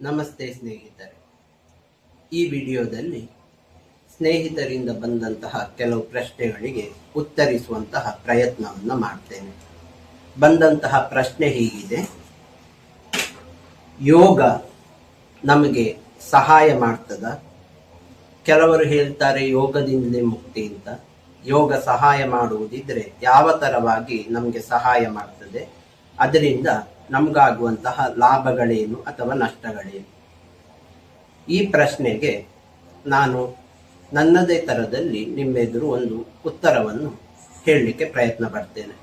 ನಮಸ್ತೆ ಸ್ನೇಹಿತರೆ. ಈ ವಿಡಿಯೋದಲ್ಲಿ ಸ್ನೇಹಿತರಿಂದ ಬಂದಂತಹ ಕೆಲವು ಪ್ರಶ್ನೆಗಳಿಗೆ ಉತ್ತರಿಸುವಂತಹ ಪ್ರಯತ್ನವನ್ನು ಮಾಡ್ತೇನೆ. ಬಂದಂತಹ ಪ್ರಶ್ನೆ ಹೀಗಿದೆ. ಯೋಗ ನಮಗೆ ಸಹಾಯ ಮಾಡ್ತದ? ಕೆಲವರು ಹೇಳ್ತಾರೆ ಯೋಗದಿಂದಲೇ ಮುಕ್ತಿ ಅಂತ. ಯೋಗ ಸಹಾಯ ಮಾಡುವುದಿದ್ರೆ ಯಾವ ತರವಾಗಿ ನಮಗೆ ಸಹಾಯ ಮಾಡ್ತದೆ? ಅದರಿಂದ ನಮಗಾಗುವಂತಹ ಲಾಭಗಳೇನು ಅಥವಾ ನಷ್ಟಗಳೇನು? ಈ ಪ್ರಶ್ನೆಗೆ ನಾನು ನನ್ನದೇ ತರದಲ್ಲಿ ನಿಮ್ಮೆದುರು ಒಂದು ಉತ್ತರವನ್ನು ಹೇಳಲಿಕ್ಕೆ ಪ್ರಯತ್ನ ಪಡ್ತೇನೆ.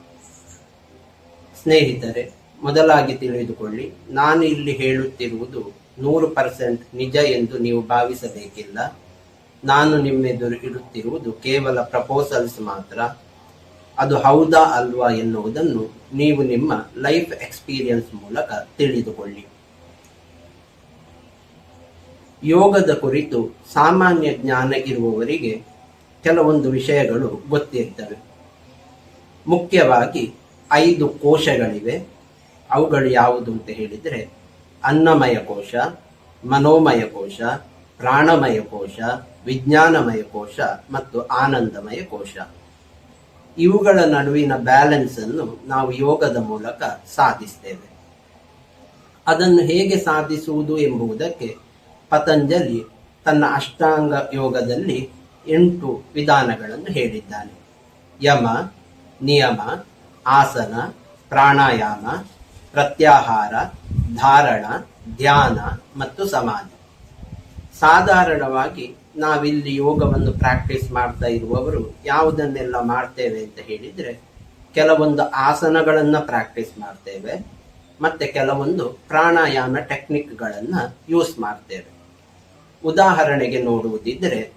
ಸ್ನೇಹಿತರೆ, ಮೊದಲಾಗಿ ತಿಳಿದುಕೊಳ್ಳಿ, ನಾನು ಇಲ್ಲಿ ಹೇಳುತ್ತಿರುವುದು ನೂರು ಪರ್ಸೆಂಟ್ ನಿಜ ಎಂದು ನೀವು ಭಾವಿಸಬೇಕಿಲ್ಲ. ನಾನು ನಿಮ್ಮೆದುರು ಇಡುತ್ತಿರುವುದು ಕೇವಲ ಪ್ರಪೋಸಲ್ಸ್ ಮಾತ್ರ. ಅದು ಹೌದಾ ಅಲ್ವಾ ಎನ್ನುವುದನ್ನು ನೀವು ನಿಮ್ಮ ಲೈಫ್ ಎಕ್ಸ್ಪೀರಿಯನ್ಸ್ ಮೂಲಕ ತಿಳಿದುಕೊಳ್ಳಿ. ಯೋಗದ ಕುರಿತು ಸಾಮಾನ್ಯ ಜ್ಞಾನ ಇರುವವರಿಗೆ ಕೆಲವೊಂದು ವಿಷಯಗಳು ಗೊತ್ತಿರ್ತವೆ. ಮುಖ್ಯವಾಗಿ ಐದು ಕೋಶಗಳಿವೆ. ಅವುಗಳು ಯಾವುದು ಅಂತ ಹೇಳಿದರೆ ಅನ್ನಮಯ ಕೋಶ, ಮನೋಮಯ ಕೋಶ, ಪ್ರಾಣಮಯ ಕೋಶ, ವಿಜ್ಞಾನಮಯ ಕೋಶ ಮತ್ತು ಆನಂದಮಯ ಕೋಶ. ಇವುಗಳ ನಡುವಿನ ಬ್ಯಾಲೆನ್ಸ್ ಅನ್ನು ನಾವು ಯೋಗದ ಮೂಲಕ ಸಾಧಿಸ್ತೇವೆ. ಅದನ್ನು ಹೇಗೆ ಸಾಧಿಸುವುದು ಎಂಬುದಕ್ಕೆ ಪತಂಜಲಿ ತನ್ನ ಅಷ್ಟಾಂಗ ಯೋಗದಲ್ಲಿ ಎಂಟು ವಿಧಾನಗಳನ್ನು ಹೇಳಿದ್ದಾನೆ. ಯಮ, ನಿಯಮ, ಆಸನ, ಪ್ರಾಣಾಯಾಮ, ಪ್ರತ್ಯಾಹಾರ, ಧಾರಣ, ಧ್ಯಾನ ಮತ್ತು ಸಮಾಧಿ. ಸಾಧಾರಣವಾಗಿ ನಾವಿಲ್ಲಿ ಯೋಗವನ್ನು ಪ್ರಾಕ್ಟೀಸ್ ಮಾಡ್ತಾ ಇರುವವರು ಯಾವುದನ್ನೆಲ್ಲ ಮಾಡ್ತೇವೆ ಅಂತ ಹೇಳಿದ್ರೆ, ಕೆಲವೊಂದು ಆಸನಗಳನ್ನ ಪ್ರಾಕ್ಟೀಸ್ ಮಾಡ್ತೇವೆ, ಮತ್ತೆ ಕೆಲವೊಂದು ಪ್ರಾಣಾಯಾಮ ಟೆಕ್ನಿಕ್ಗಳನ್ನು ಯೂಸ್ ಮಾಡ್ತೇವೆ. ಉದಾಹರಣೆಗೆ ನೋಡುವುದಿದ್ರೆ,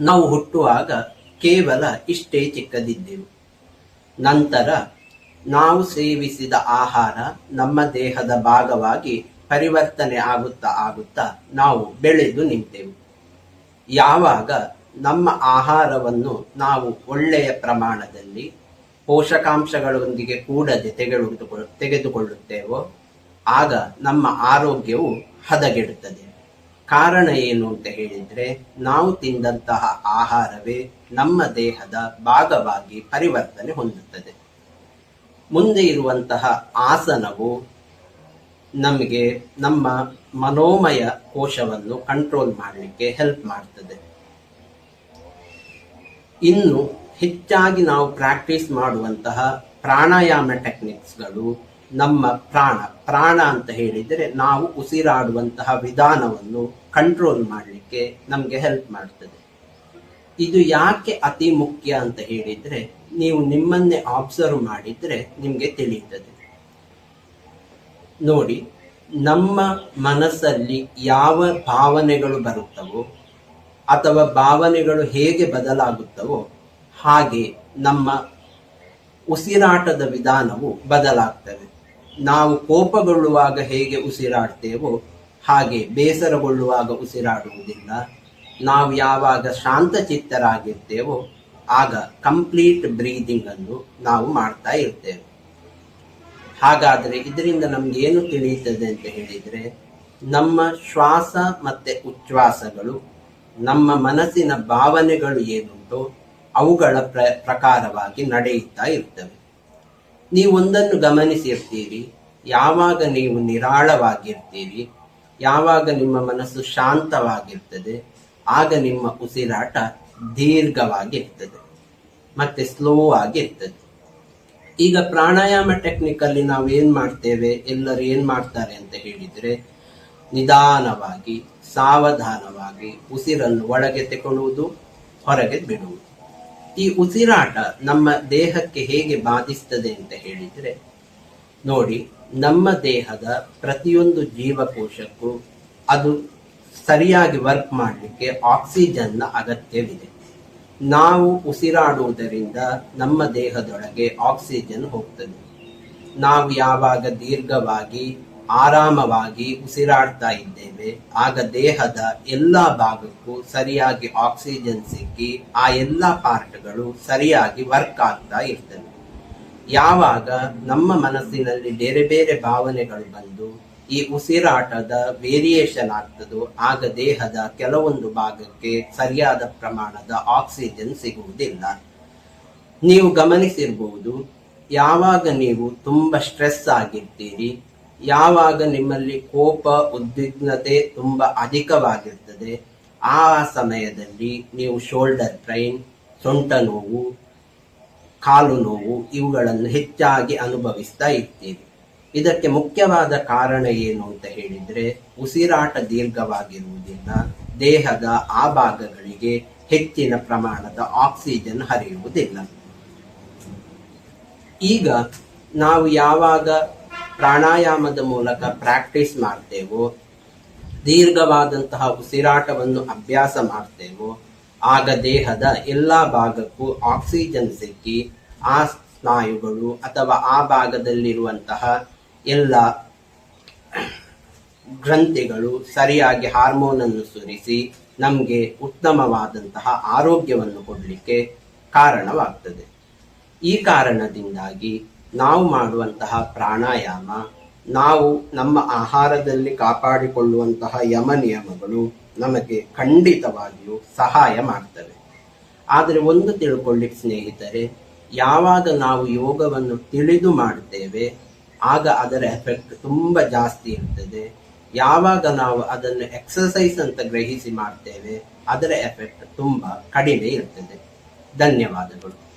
ನಾವು ಹುಟ್ಟುವಾಗ ಕೇವಲ ಇಷ್ಟೇ ಚಿಕ್ಕದಿದ್ದೆವು. ನಂತರ ನಾವು ಸೇವಿಸಿದ ಆಹಾರ ನಮ್ಮ ದೇಹದ ಭಾಗವಾಗಿ ಪರಿವರ್ತನೆ ಆಗುತ್ತಾ ಆಗುತ್ತಾ ನಾವು ಬೆಳೆದು ನಿಂತೆವು. ಯಾವಾಗ ನಮ್ಮ ಆಹಾರವನ್ನು ನಾವು ಒಳ್ಳೆಯ ಪ್ರಮಾಣದಲ್ಲಿ ಪೋಷಕಾಂಶಗಳೊಂದಿಗೆ ಕೂಡದೆ ತೆಗೆದುಕೊಳ್ಳ ತೆಗೆದುಕೊಳ್ಳುತ್ತೇವೋ, ಆಗ ನಮ್ಮ ಆರೋಗ್ಯವು ಹದಗೆಡುತ್ತದೆ. ಕಾರಣ ಏನು ಅಂತ ಹೇಳಿದ್ರೆ, ನಾವು ತಿಂದಂತಹ ಆಹಾರವೇ ನಮ್ಮ ದೇಹದ ಭಾಗವಾಗಿ ಪರಿವರ್ತನೆ ಹೊಂದುತ್ತದೆ. ಮುಂದೆ ಇರುವಂತಹ ಆಸನವು ನಮಗೆ ನಮ್ಮ ಮನೋಮಯ ಕೋಶವನ್ನು ಕಂಟ್ರೋಲ್ ಮಾಡಲಿಕ್ಕೆ ಹೆಲ್ಪ್ ಮಾಡ್ತದೆ. ಇನ್ನು ಹೆಚ್ಚಾಗಿ ನಾವು ಪ್ರಾಕ್ಟೀಸ್ ಮಾಡುವಂತಹ ಪ್ರಾಣಾಯಾಮ ಟೆಕ್ನಿಕ್ಸ್ಗಳು ನಮ್ಮ ಪ್ರಾಣ ಪ್ರಾಣ ಅಂತ ಹೇಳಿದರೆ ನಾವು ಉಸಿರಾಡುವಂತಹ ವಿಧಾನವನ್ನು ಕಂಟ್ರೋಲ್ ಮಾಡಲಿಕ್ಕೆ ನಮಗೆ ಹೆಲ್ಪ್ ಮಾಡ್ತದೆ. ಇದು ಯಾಕೆ ಅತಿ ಮುಖ್ಯ ಅಂತ ಹೇಳಿದ್ರೆ, ನೀವು ನಿಮ್ಮನ್ನೇ ಆಬ್ಸರ್ವ್ ಮಾಡಿದ್ರೆ ನಿಮಗೆ ತಿಳಿಯುತ್ತದೆ. ನೋಡಿ, ನಮ್ಮ ಮನಸ್ಸಲ್ಲಿ ಯಾವ ಭಾವನೆಗಳು ಬರುತ್ತವೋ ಅಥವಾ ಭಾವನೆಗಳು ಹೇಗೆ ಬದಲಾಗುತ್ತವೋ ಹಾಗೆ ನಮ್ಮ ಉಸಿರಾಟದ ವಿಧಾನವು ಬದಲಾಗ್ತದೆ ನಾವು ಕೋಪಗೊಳ್ಳುವಾಗ ಹೇಗೆ ಉಸಿರಾಡ್ತೇವೋ ಹಾಗೆ ಬೇಸರಗೊಳ್ಳುವಾಗ ಉಸಿರಾಡುವುದಿಲ್ಲ. ನಾವು ಯಾವಾಗ ಶಾಂತಚಿತ್ತರಾಗಿರ್ತೇವೋ ಆಗ ಕಂಪ್ಲೀಟ್ ಬ್ರೀದಿಂಗನ್ನು ನಾವು ಮಾಡ್ತಾ ಇರ್ತೇವೆ. ಹಾಗಾದರೆ ಇದರಿಂದ ನಮ್ಗೆ ಏನು ತಿಳಿಯುತ್ತದೆ ಅಂತ ಹೇಳಿದ್ರೆ, ನಮ್ಮ ಶ್ವಾಸ ಮತ್ತೆ ಉಚ್ಛ್ವಾಸಗಳು, ನಮ್ಮ ಮನಸ್ಸಿನ ಭಾವನೆಗಳು ಏನುಂಟೋ ಅವುಗಳ ಪ್ರ, ಪ್ರಕಾರವಾಗಿ ನಡೆಯುತ್ತಾ ಇರ್ತವೆ. ನೀವು ಒಂದನ್ನು ಗಮನಿಸಿರ್ತೀರಿ, ಯಾವಾಗ ನೀವು ನಿರಾಳವಾಗಿರ್ತೀರಿ, ಯಾವಾಗ ನಿಮ್ಮ ಮನಸ್ಸು ಶಾಂತವಾಗಿರ್ತದೆ, ಆಗ ನಿಮ್ಮ ಉಸಿರಾಟ ದೀರ್ಘವಾಗಿರ್ತದೆ, ಮತ್ತೆ ಸ್ಲೋ ಆಗಿರ್ತದೆ. ಈಗ ಪ್ರಾಣಾಯಾಮ ಟೆಕ್ನಿಕ್ ಅಲ್ಲಿ ನಾವು ಏನ್ ಮಾಡ್ತೇವೆ? ಎಲ್ಲರೂ ಏನ್ ಮಾಡ್ತಾರೆ ಅಂತ ಹೇಳಿದ್ರೆ, ನಿಧಾನವಾಗಿ, ಸಾವಧಾನವಾಗಿ ಉಸಿರನ್ನು ಒಳಗೆ ತೆಕೊಳ್ಳುವುದು, ಹೊರಗೆ ಬಿಡುವುದು. ಈ ಉಸಿರಾಟ ನಮ್ಮ ದೇಹಕ್ಕೆ ಹೇಗೆ ಬಾಧಿಸ್ತದೆ ಅಂತ ಹೇಳಿದ್ರೆ, ನೋಡಿ, ನಮ್ಮ ದೇಹದ ಪ್ರತಿಯೊಂದು ಜೀವಕೋಶಕ್ಕೂ ಅದು ಸರಿಯಾಗಿ ವರ್ಕ್ ಮಾಡಲಿಕ್ಕೆ ಆಕ್ಸಿಜನ್ನ ಅಗತ್ಯವಿದೆ. ನಾವು ಉಸಿರಾಡುವುದರಿಂದ ನಮ್ಮ ದೇಹದೊಳಗೆ ಆಕ್ಸಿಜನ್ ಹೋಗ್ತದೆ. ನಾವು ಯಾವಾಗ ದೀರ್ಘವಾಗಿ, ಆರಾಮವಾಗಿ ಉಸಿರಾಡ್ತಾ ಇದ್ದೇವೆ, ಆಗ ದೇಹದ ಎಲ್ಲ ಭಾಗಕ್ಕೂ ಸರಿಯಾಗಿ ಆಕ್ಸಿಜನ್ ಸಿಕ್ಕಿ ಆ ಎಲ್ಲ ಪಾರ್ಟ್ಗಳು ಸರಿಯಾಗಿ ವರ್ಕ್ ಆಗ್ತಾ ಇರ್ತವೆ. ಯಾವಾಗ ನಮ್ಮ ಮನಸ್ಸಿನಲ್ಲಿ ಬೇರೆ ಬೇರೆ ಭಾವನೆಗಳು ಬಂದು ಈ ಉಸಿರಾಟದ ವೇರಿಯೇಷನ್ ಆಗ್ತದೋ, ಆಗ ದೇಹದ ಕೆಲವೊಂದು ಭಾಗಕ್ಕೆ ಸರಿಯಾದ ಪ್ರಮಾಣದ ಆಕ್ಸಿಜನ್ ಸಿಗುವುದಿಲ್ಲ. ನೀವು ಗಮನಿಸಿರಬಹುದು ಯಾವಾಗ ನೀವು ತುಂಬಾ ಸ್ಟ್ರೆಸ್ ಆಗಿರ್ತೀರಿ, ಯಾವಾಗ ನಿಮ್ಮಲ್ಲಿ ಕೋಪ, ಉದ್ವಿಗ್ನತೆ ತುಂಬಾ ಅಧಿಕವಾಗಿರ್ತದೆ, ಆ ಸಮಯದಲ್ಲಿ ನೀವು ಶೋಲ್ಡರ್ ಪ್ರೈನ್ ಸೊಂಟ ನೋವು, ಕಾಲು ನೋವು ಇವುಗಳನ್ನು ಹೆಚ್ಚಾಗಿ ಅನುಭವಿಸ್ತಾ ಇರ್ತೀರಿ. ಇದಕ್ಕೆ ಮುಖ್ಯವಾದ ಕಾರಣ ಏನು ಅಂತ ಹೇಳಿದ್ರೆ ಉಸಿರಾಟ ದೀರ್ಘವಾಗಿರುವುದಿಲ್ಲ, ದೇಹದ ಆ ಭಾಗಗಳಿಗೆ ಹೆಚ್ಚಿನ ಪ್ರಮಾಣದ ಆಕ್ಸಿಜನ್ ಹರಿಯುವುದಿಲ್ಲ. ಈಗ ನಾವು ಯಾವಾಗ ಪ್ರಾಣಾಯಾಮದ ಮೂಲಕ ಪ್ರಾಕ್ಟೀಸ್ ಮಾಡ್ತೇವೋ, ದೀರ್ಘವಾದಂತಹ ಉಸಿರಾಟವನ್ನು ಅಭ್ಯಾಸ ಮಾಡ್ತೇವೋ, ಆಗ ದೇಹದ ಎಲ್ಲ ಭಾಗಕ್ಕೂ ಆಕ್ಸಿಜನ್ ಸಿಕ್ಕಿ ಆ ಸ್ನಾಯುಗಳು ಅಥವಾ ಆ ಭಾಗದಲ್ಲಿರುವಂತಹ ಎಲ್ಲ ಗ್ರಂಥಿಗಳು ಸರಿಯಾಗಿ ಹಾರ್ಮೋನ್ ಅನ್ನು ಸುರಿಸಿ ನಮಗೆ ಉತ್ತಮವಾದಂತಹ ಆರೋಗ್ಯವನ್ನು ಕೊಡಲಿಕ್ಕೆ ಕಾರಣವಾಗ್ತದೆ. ಈ ಕಾರಣದಿಂದಾಗಿ ನಾವು ಮಾಡುವಂತಹ ಪ್ರಾಣಾಯಾಮ, ನಾವು ನಮ್ಮ ಆಹಾರದಲ್ಲಿ ಕಾಪಾಡಿಕೊಳ್ಳುವಂತಹ ಯಮ ನಿಯಮಗಳು ನಮಗೆ ಖಂಡಿತವಾಗಿಯೂ ಸಹಾಯ ಮಾಡ್ತವೆ. ಆದರೆ ಒಂದು ತಿಳ್ಕೊಳ್ಳಿಕ್ಕೆ ಸ್ನೇಹಿತರೆ, ಯಾವಾಗ ನಾವು ಯೋಗವನ್ನು ತಿಳಿದು ಮಾಡುತ್ತೇವೆ ಆಗ ಅದರ ಎಫೆಕ್ಟ್ ತುಂಬ ಜಾಸ್ತಿ ಇರ್ತದೆ. ಯಾವಾಗ ನಾವು ಅದನ್ನು ಎಕ್ಸಸೈಸ್ ಅಂತ ಗ್ರಹಿಸಿ ಮಾಡ್ತೇವೆ, ಅದರ ಎಫೆಕ್ಟ್ ತುಂಬ ಕಡಿಮೆ ಇರ್ತದೆ. ಧನ್ಯವಾದಗಳು.